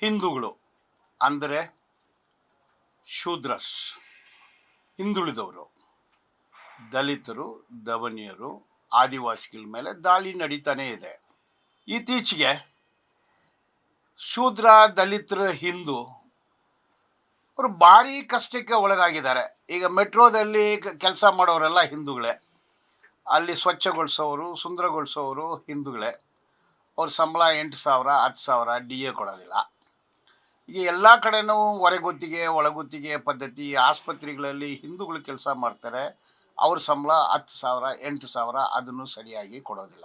ಹಿಂದೂಗಳು ಅಂದರೆ ಶೂದ್ರಸ್, ಹಿಂದುಳಿದವರು, ದಲಿತರು, ದವನಿಯರು, ಆದಿವಾಸಿಗಳ ಮೇಲೆ ದಾಳಿ ನಡೀತಾನೇ ಇದೆ. ಇತ್ತೀಚೆಗೆ ಶೂದ್ರ, ದಲಿತರ, ಹಿಂದೂ ಅವರು ಭಾರಿ ಕಷ್ಟಕ್ಕೆ ಒಳಗಾಗಿದ್ದಾರೆ. ಈಗ ಮೆಟ್ರೋದಲ್ಲಿ ಕೆಲಸ ಮಾಡೋರೆಲ್ಲ ಹಿಂದೂಗಳೇ. ಅಲ್ಲಿ ಸ್ವಚ್ಛಗೊಳಿಸೋರು, ಸುಂದರಗೊಳಿಸೋರು ಹಿಂದೂಗಳೇ. ಅವ್ರ ಸಂಬಳ ಎಂಟು ಸಾವಿರ, ಹತ್ತು ಸಾವಿರ ಡಿ ಎ ಕೊಡೋದಿಲ್ಲ. ಈಗ ಎಲ್ಲ ಕಡೆನೂ ಹೊರಗುತ್ತಿಗೆ, ಒಳಗುತ್ತಿಗೆ ಪದ್ಧತಿ, ಆಸ್ಪತ್ರೆಗಳಲ್ಲಿ ಹಿಂದೂಗಳು ಕೆಲಸ ಮಾಡ್ತಾರೆ. ಅವ್ರ ಸಂಬಳ ಹತ್ತು ಸಾವಿರ, ಎಂಟು ಸಾವಿರ ಅದನ್ನು ಸರಿಯಾಗಿ ಕೊಡೋದಿಲ್ಲ.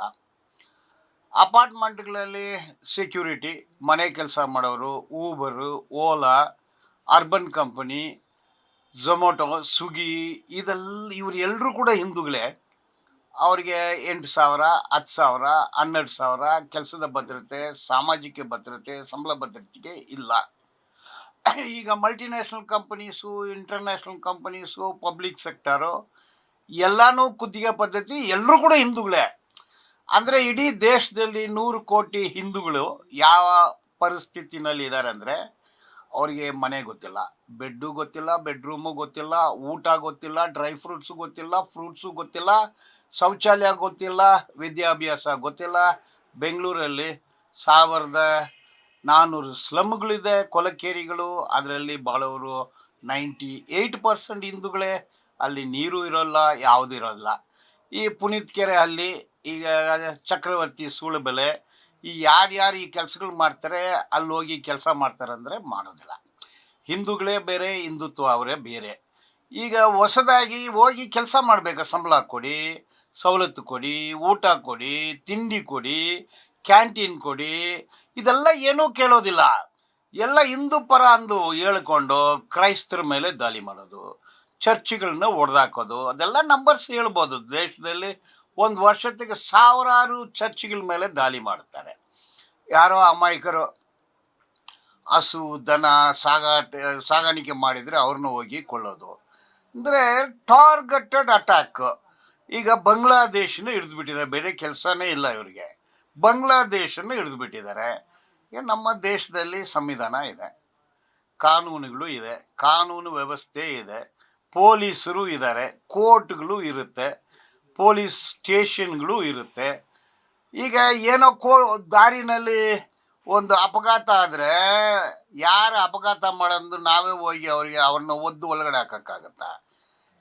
ಅಪಾರ್ಟ್ಮೆಂಟ್ಗಳಲ್ಲಿ ಸೆಕ್ಯೂರಿಟಿ, ಮನೆ ಕೆಲಸ ಮಾಡೋರು Uber Ola urban company Zomato Swiggy ಇದೆಲ್ಲ ಇವ್ರು ಎಲ್ಲರೂ ಕೂಡ ಹಿಂದೂಗಳೇ. ಅವರಿಗೆ ಎಂಟು ಸಾವಿರ, ಹತ್ತು ಸಾವಿರ, ಹನ್ನೆರಡು ಸಾವಿರ ಕೆಲಸದ ಭದ್ರತೆ, ಸಾಮಾಜಿಕ ಭದ್ರತೆ, ಸಂಬಳ ಭದ್ರತೆಗೆ ಇಲ್ಲ. ಈಗ multinational companies international companies public sector ಎಲ್ಲನೂ ಕುತ್ತಿಗೆ ಪದ್ಧತಿ ಎಲ್ಲರೂ ಕೂಡ ಹಿಂದೂಗಳೇ. ಅಂದರೆ ಇಡೀ ದೇಶದಲ್ಲಿ ನೂರು ಕೋಟಿ ಹಿಂದೂಗಳು ಯಾವ ಪರಿಸ್ಥಿತಿನಲ್ಲಿ ಇದ್ದಾರೆ ಅಂದರೆ ಅವರಿಗೆ ಮನೆ ಗೊತ್ತಿಲ್ಲ. ಬೆಡ್ಡು ಗೊತ್ತಿಲ್ಲ ಬೆಡ್ರೂಮು ಗೊತ್ತಿಲ್ಲ, ಊಟ ಗೊತ್ತಿಲ್ಲ ಡ್ರೈ ಫ್ರೂಟ್ಸು ಗೊತ್ತಿಲ್ಲ ಫ್ರೂಟ್ಸು ಗೊತ್ತಿಲ್ಲ, ಶೌಚಾಲಯ ಗೊತ್ತಿಲ್ಲ, ವಿದ್ಯಾಭ್ಯಾಸ ಗೊತ್ತಿಲ್ಲ. ಬೆಂಗಳೂರಲ್ಲಿ ಸಾವಿರದ ನಾನ್ನೂರು ಸ್ಲಮ್ಗಳಿದೆ ಕೊಲಕೇರಿಗಳು ಅದರಲ್ಲಿ ಭಾಳವರು ನೈಂಟಿ ಏಯ್ಟ್ ಪರ್ಸೆಂಟ್ ಹಿಂದೂಗಳೇ. ಅಲ್ಲಿ ನೀರು ಇರೋಲ್ಲ, ಯಾವುದೂ ಇರೋಲ್ಲ. ಈ ಪುನೀತ್ ಕೆರೆ ಅಲ್ಲಿ ಈಗ ಚಕ್ರವರ್ತಿ ಸೂಳಬೆಲೆ ಈ ಯಾರ್ಯಾರು ಈ ಕೆಲಸಗಳು ಮಾಡ್ತಾರೆ ಅಲ್ಲಿ ಹೋಗಿ ಕೆಲಸ ಮಾಡ್ತಾರೆ ಅಂದರೆ ಮಾಡೋದಿಲ್ಲ. ಹಿಂದೂಗಳೇ ಬೇರೆ, ಹಿಂದುತ್ವ ಅವರೇ ಬೇರೆ. ಈಗ ಹೊಸದಾಗಿ ಹೋಗಿ ಕೆಲಸ ಮಾಡಬೇಕು? ಸಂಬಳ ಕೊಡಿ, ಸವಲತ್ತು ಕೊಡಿ, ಊಟ ಕೊಡಿ, ತಿಂಡಿ ಕೊಡಿ, ಕ್ಯಾಂಟೀನ್ ಕೊಡಿ, ಇದೆಲ್ಲ ಏನೂ ಕೇಳೋದಿಲ್ಲ. ಎಲ್ಲ ಹಿಂದೂ ಪರ ಅಂದು ಹೇಳ್ಕೊಂಡು ಕ್ರೈಸ್ತರ ಮೇಲೆ ದಾಳಿ ಮಾಡೋದು, ಚರ್ಚ್ಗಳನ್ನ ಒಡೆದಾಕೋದು, ಅದೆಲ್ಲ ನಂಬರ್ಸ್ ಹೇಳ್ಬೋದು. ದೇಶದಲ್ಲಿ ಒಂದು ವರ್ಷಕ್ಕೆ ಸಾವಿರಾರು ಚರ್ಚ್ಗಳ ಮೇಲೆ ದಾಳಿ ಮಾಡ್ತಾರೆ ಯಾರೋ ಅಮಾಯಕರು ಹಸು, ದನ, ಸಾಗಾಟ, ಸಾಗಾಣಿಕೆ ಮಾಡಿದರೆ ಅವ್ರನ್ನ ಹೋಗಿ ಕೊಳ್ಳೋದು. ಅಂದರೆ ಟಾರ್ಗೆಟೆಡ್ ಅಟ್ಯಾಕ್. ಈಗ ಬಾಂಗ್ಲಾದೇಶನ ಹಿಡಿದು ಬಿಟ್ಟಿದ್ದಾರೆ ಬೇರೆ ಕೆಲಸನೇ ಇಲ್ಲ ಇವರಿಗೆ. ಬಾಂಗ್ಲಾದೇಶನ ಹಿಡಿದು ಬಿಟ್ಟಿದ್ದಾರೆ ನಮ್ಮ ದೇಶದಲ್ಲಿ ಸಂವಿಧಾನ ಇದೆ. ಕಾನೂನುಗಳು ಇದೆ. ಕಾನೂನು ವ್ಯವಸ್ಥೆ ಇದೆ. ಪೊಲೀಸರು ಇದ್ದಾರೆ. ಕೋರ್ಟ್ಗಳು ಇರುತ್ತೆ. ಪೊಲೀಸ್ ಸ್ಟೇಷನ್ಗಳು ಇರುತ್ತೆ. ಈಗ ಏನೋ ಕೋ ದಾರಿನಲ್ಲಿ ಒಂದು ಅಪಘಾತ ಆದರೆ ಯಾರು ಅಪಘಾತ ಮಾಡೋದು ನಾವೇ ಹೋಗಿ ಅವರಿಗೆ ಅವ್ರನ್ನ ಒದ್ದು ಒಳಗಡೆ ಹಾಕೋಕ್ಕಾಗತ್ತಾ?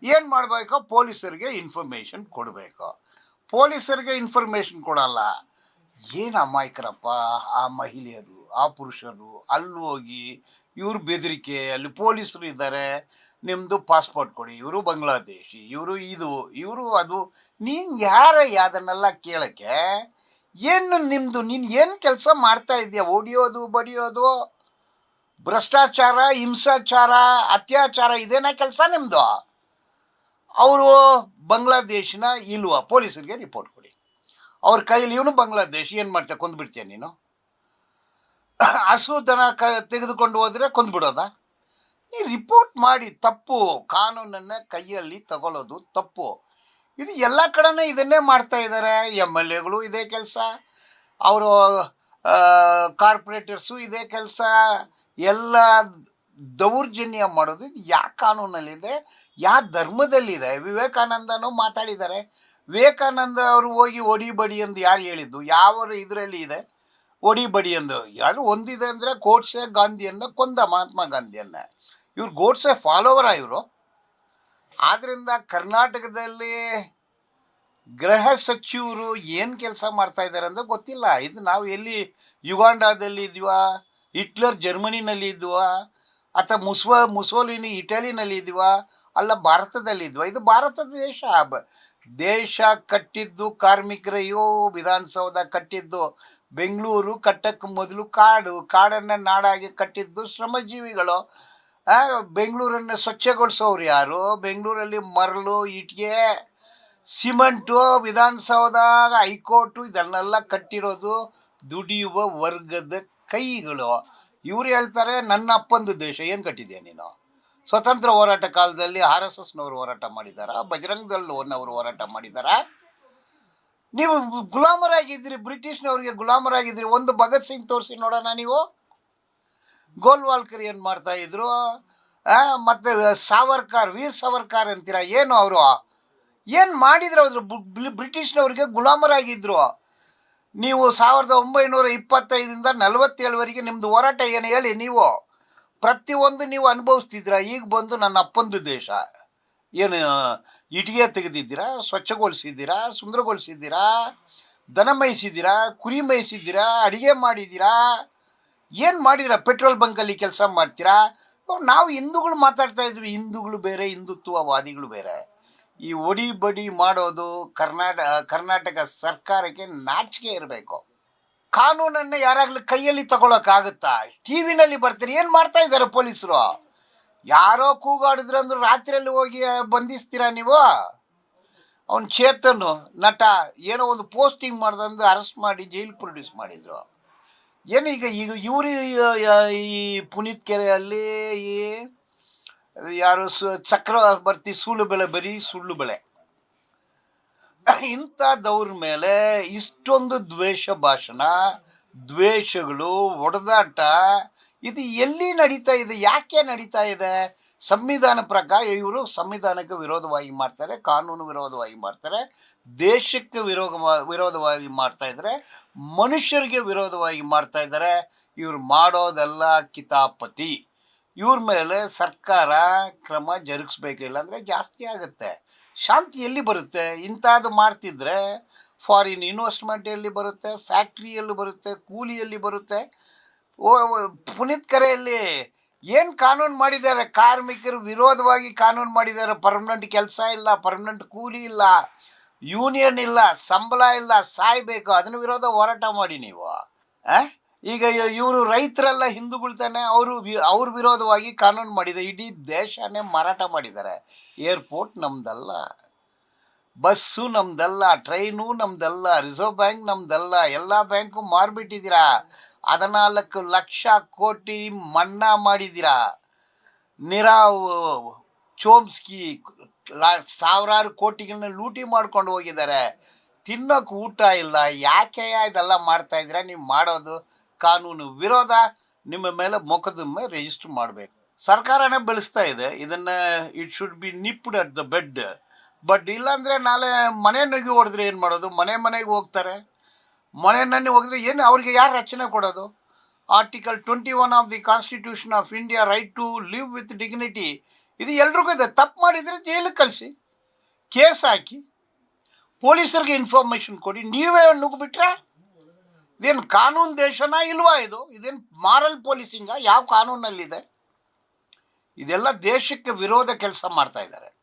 ಏನು ಮಾಡಬೇಕು? ಪೊಲೀಸರಿಗೆ ಇನ್ಫಾರ್ಮೇಷನ್ ಕೊಡಬೇಕು. ಪೊಲೀಸರಿಗೆ ಇನ್ಫಾರ್ಮೇಷನ್ ಕೊಡಲ್ಲ. ಏನು ಅಮಾಯಕರಪ್ಪ? ಆ ಮಹಿಳೆಯರು, ಆ ಪುರುಷರು ಅಲ್ಲಿ ಹೋಗಿ ಇವ್ರ ಬೆದರಿಕೆ, ಅಲ್ಲಿ ಪೊಲೀಸರು ಇದ್ದಾರೆ. ನಿಮ್ಮದು ಪಾಸ್ಪೋರ್ಟ್ ಕೊಡಿ, ಇವರು ಬಾಂಗ್ಲಾದೇಶಿ ಇವರು ಇದು, ಇವರು ಅದು. ನೀನು ಯಾರ ಅದನ್ನೆಲ್ಲ ಕೇಳಕ್ಕೆ? ಏನು ನಿಮ್ಮದು ನೀನು ಏನು ಕೆಲಸ ಮಾಡ್ತಾ ಇದೆಯಾ ಓಡಿಯೋದು, ಬಡಿಯೋದು, ಭ್ರಷ್ಟಾಚಾರ, ಹಿಂಸಾಚಾರ, ಅತ್ಯಾಚಾರ, ಇದೇನಾ ಕೆಲಸ ನಿಮ್ಮದು ಅವರು ಬಾಂಗ್ಲಾದೇಶಿನ ಇಲ್ವಾ? ಪೊಲೀಸರಿಗೆ ರಿಪೋರ್ಟ್ ಕೊಡಿ. ಅವ್ರ ಕೈಯಲ್ಲಿ ಇವನು ಬಾಂಗ್ಲಾದೇಶ್ ಏನು ಮಾಡ್ತೀಯ ಕೊಂದ್ಬಿಡ್ತೀಯ ನೀನು? ಹಸು ದನ ಕ, ತೆಗೆದುಕೊಂಡು ಹೋದರೆ ಕೊಂದ್ಬಿಡೋದಾ? ನೀ ರಿಪೋರ್ಟ್ ಮಾಡಿ ತಪ್ಪು ಕಾನೂನನ್ನು ಕೈಯಲ್ಲಿ ತಗೊಳ್ಳೋದು ತಪ್ಪು. ಇದು ಎಲ್ಲ ಕಡೆನೇ ಇದನ್ನೇ ಮಾಡ್ತಾ ಇದ್ದಾರೆ ಎಂ ಎಲ್ ಎಗಳು ಇದೇ ಕೆಲಸ. ಅವರು ಕಾರ್ಪೊರೇಟರ್ಸು ಇದೇ ಕೆಲಸ. ಎಲ್ಲ ದೌರ್ಜನ್ಯ ಮಾಡೋದು ಇದು ಯಾವ ಕಾನೂನಲ್ಲಿದೆ? ಯಾವ ಧರ್ಮದಲ್ಲಿದೆ? ವಿವೇಕಾನಂದನೂ ಮಾತಾಡಿದ್ದಾರೆ ವಿವೇಕಾನಂದ ಅವರು ಹೋಗಿ ಒಡಿ ಬಡಿ ಎಂದು ಯಾರು ಹೇಳಿದ್ದು? ಯಾವ ಇದರಲ್ಲಿ ಇದೆ? ಒಡಿ ಬಡಿ ಎಂದು. ಯಾರು ಒಂದಿದೆ ಅಂದರೆ ಕೋಟ್ಸೆ ಗಾಂಧಿಯನ್ನು ಕೊಂದ ಮಹಾತ್ಮ ಗಾಂಧಿಯನ್ನು. ಇವ್ರು ಗೋಡ್ಸೆ ಫಾಲೋವರ್ ಇವರು. ಆದ್ದರಿಂದ ಕರ್ನಾಟಕದಲ್ಲಿ ಗೃಹ ಸಚಿವರು ಏನು ಕೆಲಸ ಮಾಡ್ತಾ ಇದ್ದಾರೆ ಅಂತ ಗೊತ್ತಿಲ್ಲ. ಇದು ನಾವು ಎಲ್ಲಿ ಯುಗಾಂಡಾದಲ್ಲಿ ಇದ್ವಾ, ಹಿಟ್ಲರ್ ಜರ್ಮನಿನಲ್ಲಿ ಇದ್ವಾ, ಅಥವಾ ಮುಸ್ವ ಮುಸೋಲಿನಿ ಇಟಲಿನಲ್ಲಿ ಇದ್ವಾ, ಅಲ್ಲ ಭಾರತದಲ್ಲಿ ಇದ್ವಾ. ಇದು ಭಾರತ ದೇಶ. ದೇಶ ಕಟ್ಟಿದ್ದು ಕಾರ್ಮಿಕರೆಯೋ ವಿಧಾನಸೌಧ ಕಟ್ಟಿದ್ದು, ಬೆಂಗಳೂರು ಕಟ್ಟಕ್ಕೆ ಮೊದಲು ಕಾಡು, ಕಾಡನ್ನು ನಾಡಾಗಿ ಕಟ್ಟಿದ್ದು ಶ್ರಮಜೀವಿಗಳು. ಬೆಂಗಳೂರನ್ನು ಸ್ವಚ್ಛಗೊಳಿಸೋರು ಯಾರು? ಬೆಂಗಳೂರಲ್ಲಿ ಮರಳು, ಇಟ್ಗೆ, ಸಿಮೆಂಟು ವಿಧಾನಸೌಧ ಹೈಕೋರ್ಟು, ಇದನ್ನೆಲ್ಲ ಕಟ್ಟಿರೋದು ದುಡಿಯುವ ವರ್ಗದ ಕೈಗಳು. ಇವ್ರು ಹೇಳ್ತಾರೆ, ನನ್ನ ಅಪ್ಪಂದು ದೇಶ, ಏನು ಕಟ್ಟಿದ್ಯಾ ನೀನು? ಸ್ವತಂತ್ರ ಹೋರಾಟ ಕಾಲದಲ್ಲಿ ಆರ್ ಎಸ್ ಎಸ್ನವರು ಹೋರಾಟ ಮಾಡಿದಾರ? ಬಜರಂಗ ಅವರು ಹೋರಾಟ ಮಾಡಿದಾರ? ನೀವು ಗುಲಾಮರಾಗಿದ್ರಿ ಬ್ರಿಟಿಷ್ನವ್ರಿಗೆ ಗುಲಾಮರಾಗಿದ್ರಿ ಒಂದು ಭಗತ್ ಸಿಂಗ್ ತೋರಿಸಿ ನೋಡೋಣ ನೀವು. ಗೋಲ್ವಾಲ್ಕರ್ ಏನು ಮಾಡ್ತಾ ಇದ್ರು? ಮತ್ತೆ ಸಾವರ್ಕರ್, ವೀರ್ ಸಾವರ್ಕರ್ ಅಂತೀರಾ? ಏನು ಅವರು? ಏನು ಮಾಡಿದ್ರು ಅವರು? ಬ್ರಿಟಿಷ್ನವ್ರಿಗೆ ಗುಲಾಮರಾಗಿದ್ದರು ನೀವು ಸಾವಿರದ ಒಂಬೈನೂರ ಇಪ್ಪತ್ತೈದರಿಂದ ನಲವತ್ತೇಳವರೆಗೆ ನಿಮ್ಮದು ಹೋರಾಟ ಏನು ಹೇಳಿ ನೀವು? ಪ್ರತಿಯೊಂದು ನೀವು ಅನುಭವಿಸ್ತಿದ್ರ ಈಗ ಬಂದು ನನ್ನ ಅಪ್ಪಂದು ದೇಶ. ಏನು, ಇಟಿಗೆ ತೆಗೆದಿದ್ದೀರಾ? ಸ್ವಚ್ಛಗೊಳಿಸಿದ್ದೀರಾ? ಸುಂದರಗೊಳಿಸಿದ್ದೀರಾ? ದನ ಮೇಯಿಸಿದ್ದೀರಾ? ಕುರಿ ಮೇಯಿಸಿದ್ದೀರಾ? ಅಡಿಗೆ ಮಾಡಿದ್ದೀರಾ? ಏನು ಮಾಡಿದ್ರ ಪೆಟ್ರೋಲ್ ಬಂಕಲ್ಲಿ ಕೆಲಸ ಮಾಡ್ತೀರಾ? ನಾವು ಹಿಂದೂಗಳು ಮಾತಾಡ್ತಾ ಇದ್ವಿ. ಹಿಂದೂಗಳು ಬೇರೆ, ಹಿಂದುತ್ವವಾದಿಗಳು ಬೇರೆ. ಈ ಒಡಿ ಬಡಿ ಮಾಡೋದು ಕರ್ನಾಟಕ ಕರ್ನಾಟಕ ಸರ್ಕಾರಕ್ಕೆ ನಾಚಿಕೆ ಇರಬೇಕು. ಕಾನೂನನ್ನು ಯಾರಾಗ್ಲೂ ಕೈಯಲ್ಲಿ ತಗೊಳಕ್ಕಾಗುತ್ತಾ? ಟಿ ವಿನಲ್ಲಿ ಬರ್ತೀರಿ. ಏನು ಮಾಡ್ತಾ ಇದ್ದಾರೆ ಪೊಲೀಸರು? ಯಾರೋ ಕೂಗಾಡಿದ್ರು ಅಂದ್ರೆ ರಾತ್ರಿಯಲ್ಲಿ ಹೋಗಿ ಬಂಧಿಸ್ತೀರಾ ನೀವು? ಅವನು ಚೇತನ್ ನಟ ಏನೋ ಒಂದು ಪೋಸ್ಟಿಂಗ್ ಮಾಡ್ದಂದು ಅರೆಸ್ಟ್ ಮಾಡಿ ಜೈಲ್ ಪ್ರೊಡ್ಯೂಸ್ ಮಾಡಿದ್ರು. ಏನು ಈಗ ಈಗ ಇವರು ಈ ಪುನೀತ್ ಕೆರೆಯಲ್ಲಿ ಈ ಯಾರು ಸು, ಚಕ್ರವರ್ತಿ ಸುಳ್ಳು ಬೆಳೆ, ಬರೀ ಸುಳ್ಳು ಬೆಳೆ. ಇಂಥದ್ದವ್ರ ಮೇಲೆ ಇಷ್ಟೊಂದು ದ್ವೇಷ ಭಾಷಣ, ದ್ವೇಷಗಳು ಹೊಡೆದಾಟ ಇದು ಎಲ್ಲಿ ನಡೀತಾ ಇದೆ, ಯಾಕೆ ನಡೀತಾ ಇದೆ? ಸಂವಿಧಾನ ಪ್ರಕಾರ ಇವರು ಸಂವಿಧಾನಕ್ಕೆ ವಿರೋಧವಾಗಿ ಮಾಡ್ತಾರೆ, ಕಾನೂನು ವಿರೋಧವಾಗಿ ಮಾಡ್ತಾರೆ, ದೇಶಕ್ಕೆ ವಿರೋಧ ವಿರೋಧವಾಗಿ ಮಾಡ್ತಾ ಇದ್ದಾರೆ, ಮನುಷ್ಯರಿಗೆ ವಿರೋಧವಾಗಿ ಮಾಡ್ತಾ ಇದ್ದಾರೆ. ಇವ್ರು ಮಾಡೋದೆಲ್ಲ ಕಿತಾಪತಿ. ಇವ್ರ ಮೇಲೆ ಸರ್ಕಾರ ಕ್ರಮ ಜರುಗಿಸ್ಬೇಕು ಇಲ್ಲಾಂದರೆ ಜಾಸ್ತಿ ಆಗುತ್ತೆ. ಶಾಂತಿ ಎಲ್ಲಿ ಬರುತ್ತೆ? ಇಂಥದ್ದು ಮಾಡ್ತಿದ್ರೆ ಫಾರಿನ್ ಇನ್ವೆಸ್ಟ್ಮೆಂಟ್ ಎಲ್ಲಿ ಬರುತ್ತೆ ಫ್ಯಾಕ್ಟ್ರಿಯಲ್ಲಿ ಬರುತ್ತೆ ಕೂಲಿಯಲ್ಲಿ ಬರುತ್ತೆ? ಓ ಪುನೀತ್ ಕರೆಯಲ್ಲಿ ಏನು ಕಾನೂನು ಮಾಡಿದ್ದಾರೆ? ಕಾರ್ಮಿಕರು ವಿರೋಧವಾಗಿ ಕಾನೂನು ಮಾಡಿದ್ದಾರೆ. ಪರ್ಮನೆಂಟ್ ಕೆಲಸ ಇಲ್ಲ ಪರ್ಮನೆಂಟ್ ಕೂಲಿ ಇಲ್ಲ ಯೂನಿಯನ್ ಇಲ್ಲ, ಸಂಬಳ ಇಲ್ಲ, ಸಾಯ್ಬೇಕು. ಅದನ್ನ ವಿರೋಧ ಹೋರಾಟ ಮಾಡಿ ನೀವು? ಈಗ ಇವರು ರೈತರೆಲ್ಲ ಹಿಂದೂಗಳು ತಾನೆ ಅವರು ಅವ್ರ ವಿರೋಧವಾಗಿ ಕಾನೂನು ಮಾಡಿದೆ. ಇಡೀ ದೇಶನೇ ಮಾರಾಟ ಮಾಡಿದ್ದಾರೆ. ಏರ್ಪೋರ್ಟ್ ನಮ್ದಲ್ಲ. ಬಸ್ಸು ನಮ್ದಲ್ಲ, ಟ್ರೈನು ನಮ್ದಲ್ಲ, ರಿಸರ್ವ್ ಬ್ಯಾಂಕ್ ನಮ್ದೆಲ್ಲ, ಎಲ್ಲ ಬ್ಯಾಂಕು ಮಾರ್ಬಿಟ್ಟಿದ್ದೀರಾ? ಹದಿನಾಲ್ಕು ಲಕ್ಷ ಕೋಟಿ ಮನ್ನಾ ಮಾಡಿದ್ದೀರಾ? ನಿರಾವ್ ಚೋಮ್ಸ್ಕಿ ಸಾವಿರಾರು ಕೋಟಿಗಳನ್ನ ಲೂಟಿ ಮಾಡ್ಕೊಂಡು ಹೋಗಿದ್ದಾರೆ. ತಿನ್ನೋಕೆ ಊಟ ಇಲ್ಲ, ಯಾಕೆ ಇದೆಲ್ಲ ಮಾಡ್ತಾ ಇದ್ದೀರಾ? ನೀವು ಮಾಡೋದು ಕಾನೂನು ವಿರೋಧ, ನಿಮ್ಮ ಮೇಲೆ ಮೊಕದ್ದಮೆ ರಿಜಿಸ್ಟರ್ ಮಾಡಬೇಕು. ಸರ್ಕಾರನೇ ಬೆಳೆಸ್ತಾ ಇದೆ, ಇದನ್ನು it should be nipped at the bed but ಇಲ್ಲಾಂದ್ರೆ ನಾಳೆ ಮನೆ ನುಗ್ಗಿ ಹೊಡೆದ್ರೆ ಏನು ಮಾಡೋದು? ಮನೆ ಮನೆಗೆ ಹೋಗ್ತಾರೆ. ಮನೆ ನನ್ನಿ ಹೋಗಿದ್ರೆ ಏನು ಅವ್ರಿಗೆ ಯಾರು ರಚನೆ ಕೊಡೋದು? Article twenty one of the constitution of India right to live with dignity ಇದು ಎಲ್ರಿಗೂ ಇದೆ. ತಪ್ಪು ಮಾಡಿದರೆ ಜೈಲಿಗೆ ಕಳಿಸಿ. ಕೇಸ್ ಹಾಕಿ. ಪೊಲೀಸರಿಗೆ ಇನ್ಫಾರ್ಮೇಷನ್ ಕೊಡಿ. ನೀವೇ ನುಗ್ಗಿಬಿಟ್ರೆ ಇದೇನು ಕಾನೂನು ದೇಶನಾ ಇಲ್ವಾ ಇದು? ಇದೇನು ಮಾರಲ್ ಪೊಲೀಸಿಂಗ ಯಾವ ಕಾನೂನಲ್ಲಿದೆ? ಇದೆಲ್ಲ ದೇಶಕ್ಕೆ ವಿರೋಧ ಕೆಲಸ ಮಾಡ್ತಾ ಇದ್ದಾರೆ.